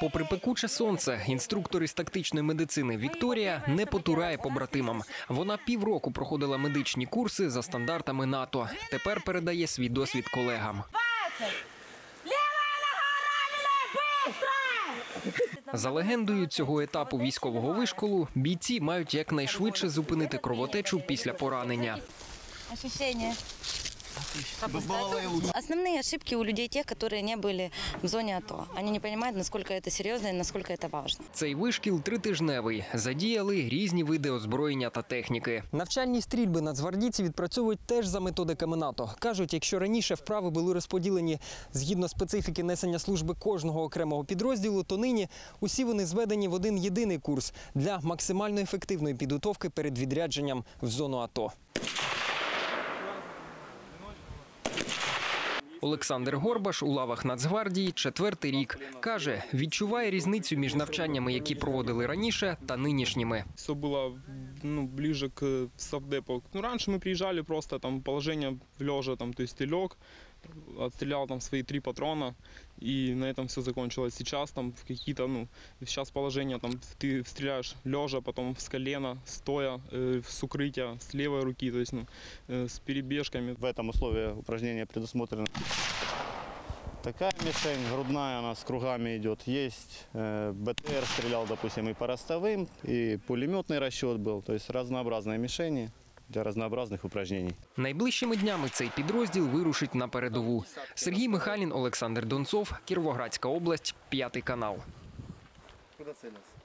Попри пекуче сонце, інструктор із тактичної медицини Вікторія не потурає побратимам. Вона півроку проходила медичні курси за стандартами НАТО. Тепер передає свій досвід колегам. За легендою цього етапу військового вишколу, бійці мають якнайшвидше зупинити кровотечу після поранення. Ощущения. Основные ошибки у людей тех, которые не были в зоне АТО. Они не понимают, насколько это серьезно и насколько это важно. Цей вишкіл тритижневий. Задіяли різні види озброєння та техніки. Навчальні стрільби нацгвардійці відпрацьовують теж за методиками НАТО. кажуть, якщо раніше вправи були розподілені згідно специфіки несення служби кожного окремого підрозділу, то нині усі вони зведені в один єдиний курс для максимально ефективної підготовки перед відрядженням в зону АТО. Олександр Горбаш у лавах Нацгвардії четвертий рік каже, відчуває різницю між навчаннями, які проводили раніше, та нинішніми. все было ну, ближе к совдепу. Ну, раньше мы приезжали просто там положение в лежа, там, то есть ты лег, отстрелял там свои три патрона, и на этом все закончилось. Сейчас там в какие-то, ну, сейчас положение там ты стреляешь лежа, потом с колена, стоя, э, с укрытия, с левой руки, то есть, ну, э, с перебежками. В этом условии упражнения предусмотрены. Такая мишень, грудная она с кругами идет. Есть э, БТР стрелял, допустим, и по ростовым, и пулеметный расчет был. То есть разнообразные мишени для разнообразних упражнений. Найближчими днями цей підрозділ вирушить на передову. Сергій Михайлін, Олександр Донцов, Кіровоградська область, п'ятий канал. Куда целился?